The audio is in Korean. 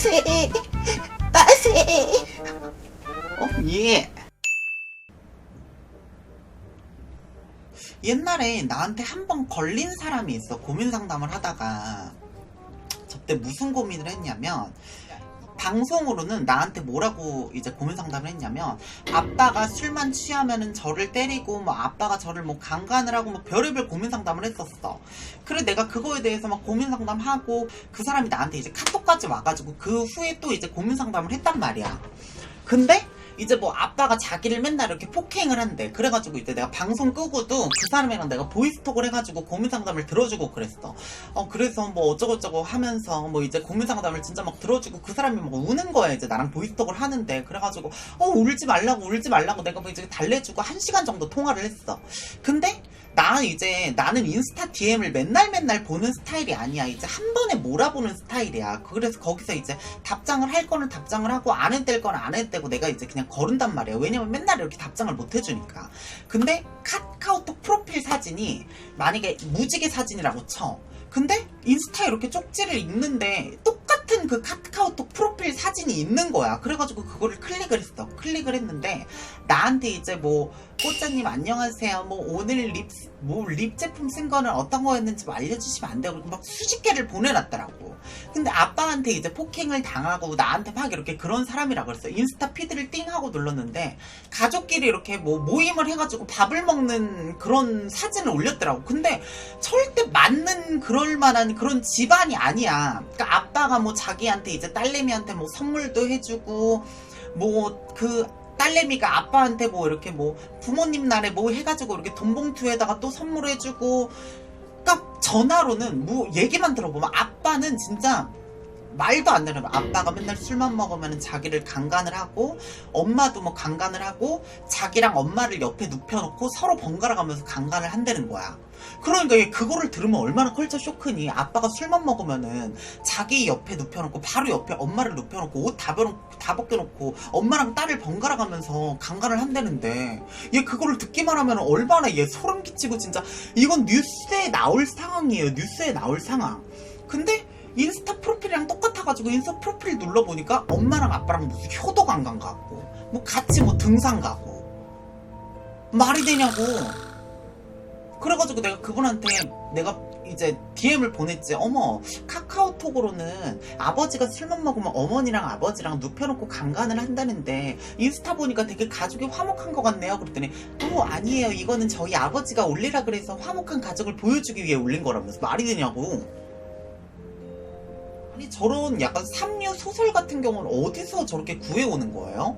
빠세. 빠세. 어 예. 옛날에 나한테 한 번 걸린 사람이 있어. 고민 상담을 하다가. 저때 무슨 고민을 했냐면 방송으로는 나한테 뭐라고 이제 고민 상담을 했냐면 아빠가 술만 취하면은 저를 때리고 뭐 아빠가 저를 뭐 강간을 하고 뭐 별의별 고민 상담을 했었어. 그래 내가 그거에 대해서 막 고민 상담하고 그 사람이 나한테 이제 카톡까지 와가지고 그 후에 또 이제 고민 상담을 했단 말이야. 근데 이제 뭐 아빠가 자기를 맨날 이렇게 폭행을 한대. 그래가지고 이제 내가 방송 끄고도 그 사람이랑 내가 보이스톡을 해가지고 고민 상담을 들어주고 그랬어. 어, 그래서 뭐 어쩌고저쩌고 하면서 뭐 이제 고민 상담을 진짜 막 들어주고 그 사람이 막 우는 거야. 이제 나랑 보이스톡을 하는데. 그래가지고 어, 울지 말라고 울지 말라고 내가 뭐 이제 달래주고 한 시간 정도 통화를 했어. 근데 나 이제 나는 인스타 DM을 맨날 맨날 보는 스타일이 아니야. 이제 한 번에 몰아보는 스타일이야. 그래서 거기서 이제 답장을 할 거는 답장을 하고 안 해댈 거는 안 해대고 내가 이제 그냥 거른단 말이야. 왜냐면 맨날 이렇게 답장을 못 해주니까. 근데 카카오톡 프로필 사진이 만약에 무지개 사진이라고 쳐. 근데 인스타에 이렇게 쪽지를 읽는데 똑같은 그 카카오톡 프로필 사진이 있는 거야. 그래가지고 그거를 클릭을 했어. 클릭을 했는데 나한테 이제 뭐 꽃자님 안녕하세요. 뭐 오늘 립 뭐 립 제품 쓴 거는 어떤 거였는지 좀 알려주시면 안 돼요. 그리고 막 수십 개를 보내놨더라고. 근데 아빠한테 이제 폭행을 당하고 나한테 막 이렇게 그런 사람이라 그랬어. 인스타 피드를 띵 하고 눌렀는데 가족끼리 이렇게 뭐 모임을 해가지고 밥을 먹는 그런 사진을 올렸더라고. 근데 절대 맞는 그럴 만한 그런 집안이 아니야. 그러니까 아빠가 뭐 자기한테 이제 딸내미한테 뭐 선물도 해주고 뭐그 딸내미가 아빠한테 뭐 이렇게 뭐 부모님 날에 뭐 해가지고 이렇게 돈 봉투에다가 또 선물해주고. 그러니까 전화로는 뭐 얘기만 들어보면 아빠는 진짜 말도 안 되는 거야. 아빠가 맨날 술만 먹으면 자기를 강간을 하고 엄마도 뭐 강간을 하고 자기랑 엄마를 옆에 눕혀놓고 서로 번갈아 가면서 강간을 한다는 거야. 그러니까 얘 그거를 들으면 얼마나 컬처 쇼크니 아빠가 술만 먹으면은 자기 옆에 눕혀놓고 바로 옆에 엄마를 눕혀놓고 옷다다 벗겨놓고 엄마랑 딸을 번갈아 가면서 강간을 한다는데 얘 그거를 듣기만 하면 얼마나 얘 소름 끼치고 진짜 이건 뉴스에 나올 상황이에요 뉴스에 나올 상황 근데 인스타 프로필이랑 똑같아가지고 인스타 프로필 눌러보니까 엄마랑 아빠랑 무슨 효도 관광 가고 뭐 같이 뭐 등산 가고 말이 되냐고. 그래가지고 내가 그분한테 내가 이제 DM을 보냈지. 어머 카카오톡으로는 아버지가 술만 먹으면 어머니랑 아버지랑 눕혀놓고 강간을 한다는데 인스타 보니까 되게 가족이 화목한 것 같네요. 그랬더니 어 아니에요. 이거는 저희 아버지가 올리라 그래서 화목한 가족을 보여주기 위해 올린 거라면서 말이 되냐고 아니 저런 약간 삼류 소설 같은 경우는 어디서 저렇게 구해오는 거예요?